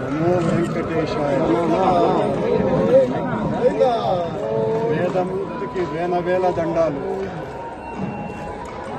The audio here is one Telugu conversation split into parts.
నమో వేదమూర్తికి వేల వేల దండాలు.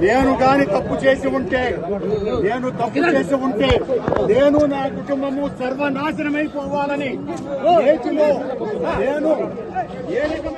నేను గాని తప్పు చేసి ఉంటే నేను తప్పు చేసి ఉంటే నేను నా కుటుంబము సర్వనాశనమైపోవాలని ఏటిలో నేను ఏ రకమైన